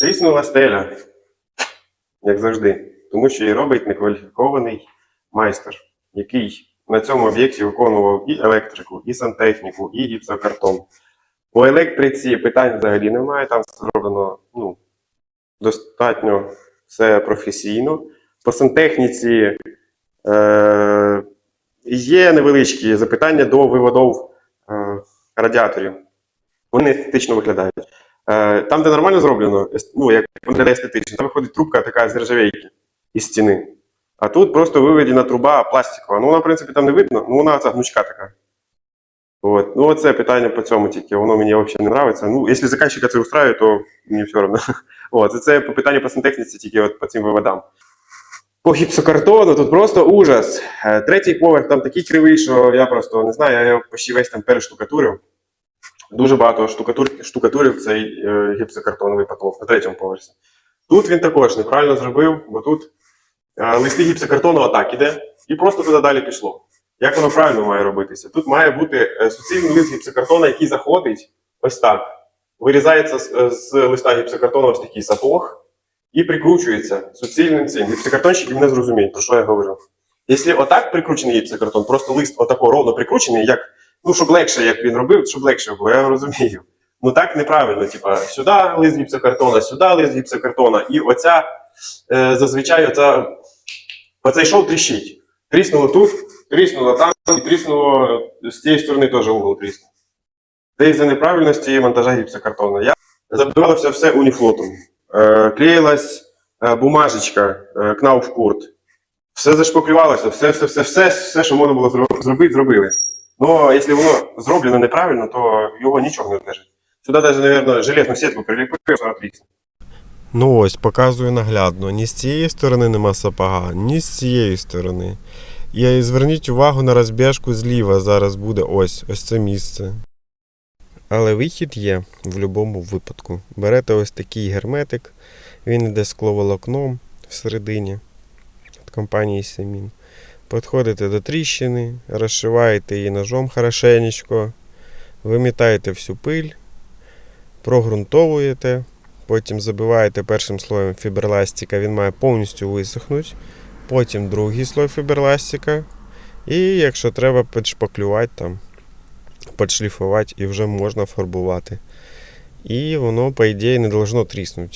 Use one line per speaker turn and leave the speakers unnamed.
Тріснула стеля, як завжди, тому що її робить некваліфікований майстер, який на цьому об'єкті виконував і електрику, і сантехніку, і гіпсокартон. По електриці питань взагалі немає, там зроблено ну, достатньо все професійно. По сантехніці е, є невеличкі запитання до виводов е, радіаторів. Вони естетично виглядають. Е, Там, де нормально зроблено, ну, як виглядає естетично, там виходить трубка така з нержавейки із стіни. А тут просто виведена труба пластикова. Ну, вона, в принципі, там не видно, ну вона ця гнучка така. От. Ну, оце питання по цьому тільки. Воно мені взагалі не подобається. Ну, якщо заказчика це устраиває, то мені все одно. От, це по питанню по сантехніці, тільки от по цим виводам. По гіпсокартону тут просто ужас. Е, Третій поверх там такий кривий, що я просто не знаю, я його почти весь там перештукатурив. Дуже багато штукатур, штукатурив цей е, гіпсокартоновий потолок на третьому поверсі. Тут він також неправильно зробив, бо тут е, листи гіпсокартону отак іде, і просто туди далі пішло. Як воно правильно має робитися? Тут має бути е, суцільний лист гіпсокартона, який заходить ось так. Вирізається з, е, з листа гіпсокартону ось такий сапог і прикручується суцільним цим. Гіпсокартонщики мене зрозуміють, про що я говорю. Якщо отак прикручений гіпсокартон, просто лист отако ровно прикручений, як, ну, щоб легше, як він робив, щоб легше було, я розумію. Ну так неправильно, типа, сюди лист гіпсокартона, сюди лист гіпсокартона, і оця е, зазвичай оця, оцей шов тріщить. Тріснуло тут, тріснуло там, і тріснуло з тієї сторони теж угол тріснув. Це із-за неправильності монтажа гіпсокартона. Я забивалося все уніфлотом. Е, клеїлась е, бумажечка, е, кнауфкурт. Все зашпаклювалося, все, все, все, все, все, що можна було зробити, зробили. Ну, якщо воно зроблено неправильно, то його нічого не вдержить. Сюди навіть, мабуть, железну сітку приліпив, трісне.
Ну ось, показую наглядно. Ні з цієї сторони нема сапога, ні з цієї сторони. І зверніть увагу на розбіжку зліва. Зараз буде ось, ось це місце. Але вихід є в будь-якому випадку. Берете ось такий герметик, він йде скловолокном всередині від компанії Семін. Підходите до тріщини, розшиваєте її ножом хорошенечко, вимітаєте всю пиль, прогрунтовуєте. Потім забиваєте першим слоєм фіберластика, він має повністю висохнути. Потім другий слой фіберластика. І якщо треба підшпаклювати там, підшліфувати і вже можна фарбувати. І воно, по ідеї, не должно тріснути.